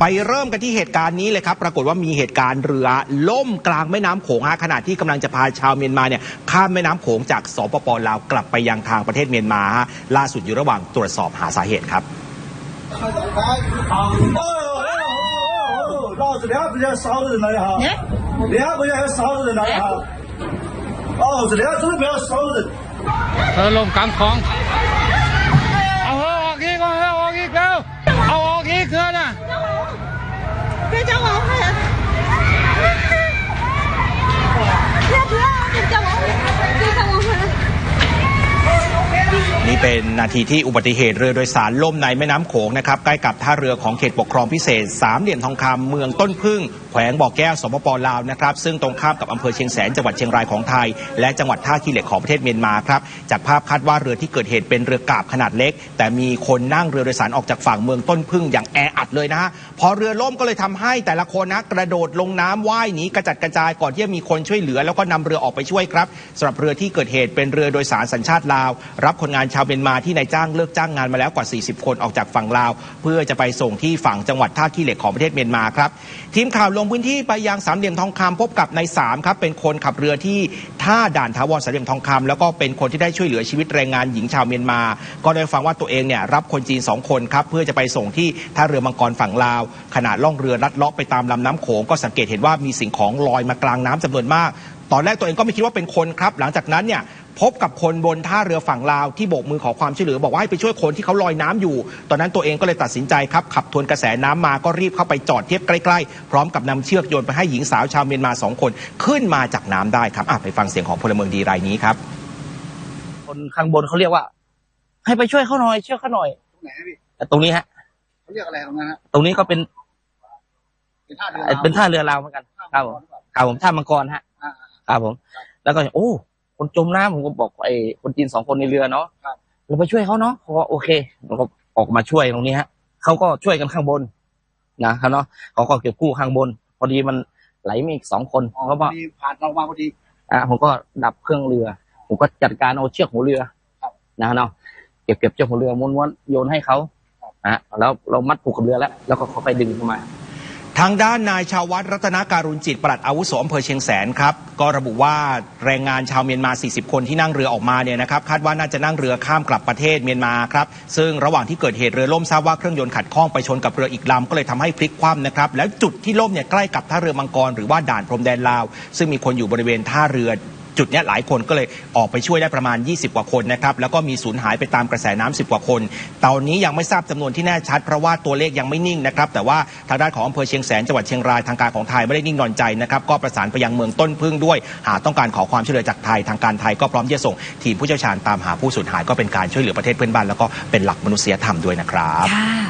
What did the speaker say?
ไปเริ่มกันที่เหตุการณ์นี้เลยครับ ปรากฏว่ามีเหตุการณ์เรือล่มกลางแม่น้ำโขงฮะขณะที่กำลังจะพาชาวเมียนมาเนี่ยข้ามแม่น้ำโขงจากสปปลาวกลับไปยังทางประเทศเมียนมาฮะล่าสุดอยู่ระหว่างตรวจสอบหาสาเหตุครับ เธอลมกลางคลอง นี่เป็นนาทีที่อุบัติเหตุเรือโดยสารล่มในแม่น้ำโขงนะครับใกล้กับท่าเรือของเขตปกครองพิเศษสามเหลี่ยมทองคำเมืองต้นพึ่ง แขวงบ่อแก้วสปปลาวนะครับซึ่งตรงข้ามกับอำเภอเชียงแสนจังหวัดเชียงรายของไทย และจังหวัดท่าขี้เหล็กของประเทศเมียนมาครับจากภาพคาดว่าเรือที่เกิดเหตุเป็นเรือกาบขนาดเล็ก แต่มีคนนั่งเรือโดยสารออกจากฝั่งเมืองต้นพึ่งอย่างแอ อัดเลยนะฮะพอเรือล่มก็เลยทำให้แต่ละคนนะกระโดดลงน้ำว่ายหนีกระจัดกระจายก่อนที่จะมีคนช่วยเหลือ แล้วก็นำเรือออกไปช่วยครับสำหรับเรือที่เกิดเหตุเป็นเรือโดยสารสัญชาติลาว รับคนงานชาวเมียนมาที่นายจ้างเลิกจ้างงานมาแล้วกว่า 40 คนออกจากฝั่งลาว เพื่อจะไปส่งที่ฝั่งจังหวัดท่าขี้เหล็กของประเทศเมียนมาครับทีมข่าวลงพื้นที่ไปยังสามเหลี่ยมทองคำพบกับนายสามครับเป็นคนขับเรือที่ท่าด่านทาวรสามเหลี่ยมทองคำแล้วก็เป็นคนที่ได้ช่วยเหลือชีวิตแรงงานหญิงชาวเมียนมา ก็ได้ฟังว่าตัวเองเนี่ยรับคนจีนสองคนครับเพื่อจะไปส่งที่ท่าเรือมังกรฝั่งลาว ขณะล่องเรือลัดเลาะไปตามลำน้ำโขงก็สังเกตเห็นว่ามีสิ่งของลอยมากลางน้ำจำนวนมาก ตอนแรกตัวเองก็ไม่คิดว่าเป็นคนครับ หลังจากนั้นเนี่ยพบกับคนบนท่าเรือฝั่งลาวที่โบกมือขอความช่วยเหลือบอกว่าให้ไปช่วยคนที่เขาลอยน้ำอยู่ ตอนนั้นตัวเองก็เลยตัดสินใจครับขับทวนกระแสน้ำมาก็รีบเข้าไปจอดเทียบใกล้ๆ พร้อมกับนำเชือกโยนไปให้หญิงสาวชาวเมียนมาสองคนขึ้นมาจากน้ำได้ครับอะไปฟังเสียงของพลเมืองดีรายนี้ครับ คนข้างบนเขาเรียกว่า ให้ไปช่วยเขาหน่อยช่วยเขาหน่อยตรงไหนพี่แต่ตรงนี้ฮะ เขาเรียกอะไรตรงนั้นฮะตรงนี้ก็เป็นเป็นท่าเรือเอ่อเป็นท่าเรือลาวเหมือนกันครับผมครับผมท่ามังกรฮะอ่าครับผม แล้วก็โอ้ คนจมน้ำผมก็บอกไอ้คนจีนสองคนในเรือเนาะครับเราไปช่วยเขาเนาะเขาก็โอเคเราก็ออกมาช่วยตรงนี้ฮะเขาก็ช่วยกันข้างบนนะครับเนาะเขาก็เก็บกู้ข้างบน พอดีมันไหลมาอีกสองคนอ๋อเขาพก็อดีผ่านเรามาพอดีอะผมก็ดับเครื่องเรือ ผมก็จัดการเอาเชือกหัวเรือครับนะเนาะเก็บเก็บเชือกหัวเรือม้วนๆโยนให้เขา อะแล้วเรามัดผูกกับเรือแล้ว แล้วก็เขาไปดึงเข้ามา ทางด้านนายชาววัฒน์รัตนาการุณจิตปลัดอาวุโสอำเภอเชียงแสนครับ ก็ระบุว่าแรงงานชาวเมียนมา 40 คนที่นั่งเรือออกมาเนี่ยนะครับคาดว่าน่าจะนั่งเรือข้ามกลับประเทศเมียนมาครับ ซึ่งระหว่างที่เกิดเหตุเรือล่มทราบว่าเครื่องยนต์ขัดข้องไปชนกับเรืออีกลำก็เลยทำให้พลิกคว่ำนะครับ แล้วจุดที่ล่มเนี่ยใกล้กับท่าเรือมังกรหรือว่าด่านพรมแดนลาว ซึ่งมีคนอยู่บริเวณท่าเรือ จุดนี้หลายคนก็เลยออกไปช่วยได้ประมาณ 20 กว่าคนนะครับแล้วก็มีสูญหายไปตามกระแสน้ำ10 กว่าคนตอนนี้ยังไม่ทราบจำนวนที่แน่ชัด เพราะว่าตัวเลขยังไม่นิ่งนะครับแต่ว่าทางด้านของอำเภอเชียงแสนจังหวัดเชียงรายทางการของไทยไม่ได้นิ่งนอนใจนะครับก็ประสานไปยังเมืองต้นพึ่งด้วย หากต้องการขอความช่วยเหลือจากไทยทางการไทยก็พร้อมที่จะส่งทีมผู้เชี่ยวชาญตามหาผู้สูญหายก็เป็นการช่วยเหลือประเทศเพื่อนบ้านแล้วก็เป็นหลักมนุษยธรรมด้วยนะครับค่ะ